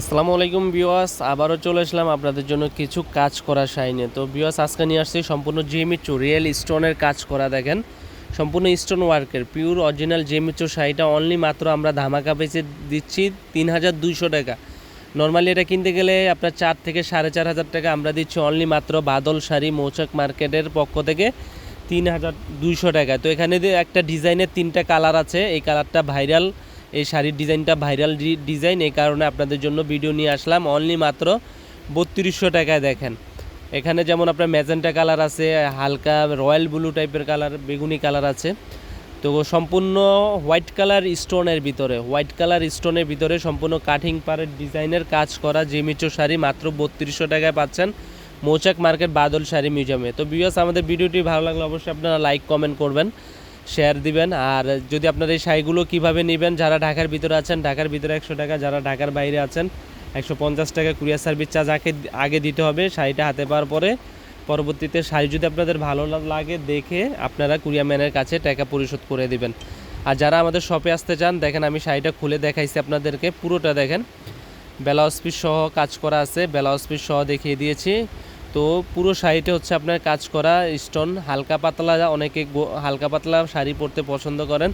আসসালামু আলাইকুম বিওয়াস আবারও চলে আসলাম আপনাদের জন্য কিছু কাজ করা শাইনে তো বিওয়াস আজকে নিয়ে আসছি সম্পূর্ণ জেমিচু রিয়েল স্টোনের কাজ করা দেখেন। সম্পূর্ণ স্টোন ওয়ার্কের পিওর অরিজিনাল জেমিচু শাড়িটা অনলি মাত্র আমরা ধামাকা বেচে দিচ্ছি তিন হাজার দুইশো টাকা। নর্মালি এটা কিনতে গেলে আপনার চার থেকে সাড়ে চার হাজার টাকা আমরা দিচ্ছি অনলি মাত্র বাদল শাড়ি মৌচাক মার্কেটের পক্ষ থেকে তিন হাজার দুইশো টাকা। তো এখানে একটা ডিজাইনের তিনটা কালার আছে, এই কালারটা ভাইরাল এই শাড়ির ডিজাইনটা ভাইরাল ডিজাইন, এই কারণে আপনাদের জন্য ভিডিও নিয়ে আসলাম। অনলি মাত্র বত্রিশশো টাকায় দেখেন। এখানে যেমন আপনার ম্যাজেন্টা কালার আছে, হালকা রয়্যাল ব্লু টাইপের কালার, বেগুনি কালার আছে। তো সম্পূর্ণ হোয়াইট কালার স্টোনের ভিতরে, হোয়াইট কালার স্টোনের ভিতরে সম্পূর্ণ কাটিং পারের ডিজাইনের কাজ করা জেমিচো শাড়ি মাত্র বত্রিশশো টাকায় পাচ্ছেন মৌচাক মার্কেট বাদল শাড়ি মিউজিয়ামে। তো বিয়াস আমাদের ভিডিওটি ভালো লাগলে অবশ্যই আপনারা লাইক কমেন্ট করবেন। শেয়ার দিবেন। আর যদি আপনারা এই শাড়িগুলো কীভাবে নেবেন, যারা ঢাকার ভিতরে আছেন, ঢাকার ভিতরে একশো টাকা, যারা ঢাকার বাইরে আছেন, একশো পঞ্চাশ টাকা কুরিয়ার সার্ভিস চার্জ আগে আগে দিতে হবে শাড়িটা হাতে পাওয়ার পরে। পরবর্তীতে শাড়ি যদি আপনাদের ভালো লাগে দেখে আপনারা কুরিয়ার ম্যানের কাছে টাকা পরিশোধ করে দিবেন। আর যারা আমাদের শপে আসতে চান, দেখেন আমি শাড়িটা খুলে দেখাইছি আপনাদেরকে, পুরোটা দেখেন। ব্লাউজ পিস সহ কাজ করা আছে, ব্লাউজ পিস সহ দেখিয়ে দিয়েছি। তো পুরো শাড়িটা হচ্ছে আপনার কাজ করা স্টোন হালকা পাতলা, অনেকে হালকা পাতলা শাড়ি পরতে পছন্দ করেন,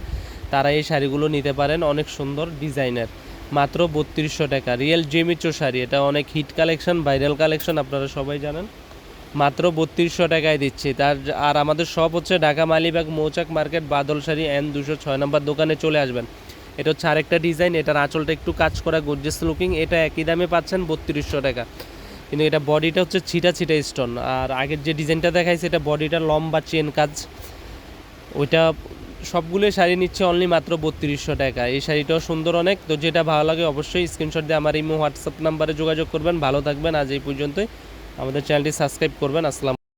তারা এই শাড়িগুলো নিতে পারেন, অনেক সুন্দর ডিজাইনের। মাত্র বত্রিশশো টাকা, রিয়েল জেমিচো শাড়ি, এটা অনেক হিট কালেকশন ভাইরাল কালেকশন আপনারা সবাই জানেন। মাত্র বত্রিশশো টাকায় দিচ্ছি। তার আর আমাদের সব হচ্ছে ঢাকা মালিবাগ মৌচাক মার্কেট, বাদল শাড়ি এন দুশো ছয় নম্বর দোকানে চলে আসবেন। এটা হচ্ছে আরেকটা ডিজাইন, এটার আঁচলটা একটু কাজ করা গর্জেস লুকিং এটা একই দামে পাচ্ছেন বত্রিশশো টাকা। কিন্তু এটা বডিটা হচ্ছে ছিটা ছিটা স্টোন আর আগের যে ডিজাইনটা দেখাইছে এটা বডিটা লম্বা চেন কাজ। ওইটা সবগুলো শাড়ি নিচ্ছে অনলি মাত্র বত্রিশশো টাকা। এই শাড়িটাও সুন্দর অনেক। তো যেটা ভালো লাগে অবশ্যই স্ক্রিনশট দিয়ে আমার ইমো হোয়াটসঅ্যাপ নাম্বারে যোগাযোগ করবেন। ভালো থাকবেন। আজ এই পর্যন্তই। আমাদের চ্যানেলটি সাবস্ক্রাইব করবেন। আসসালাম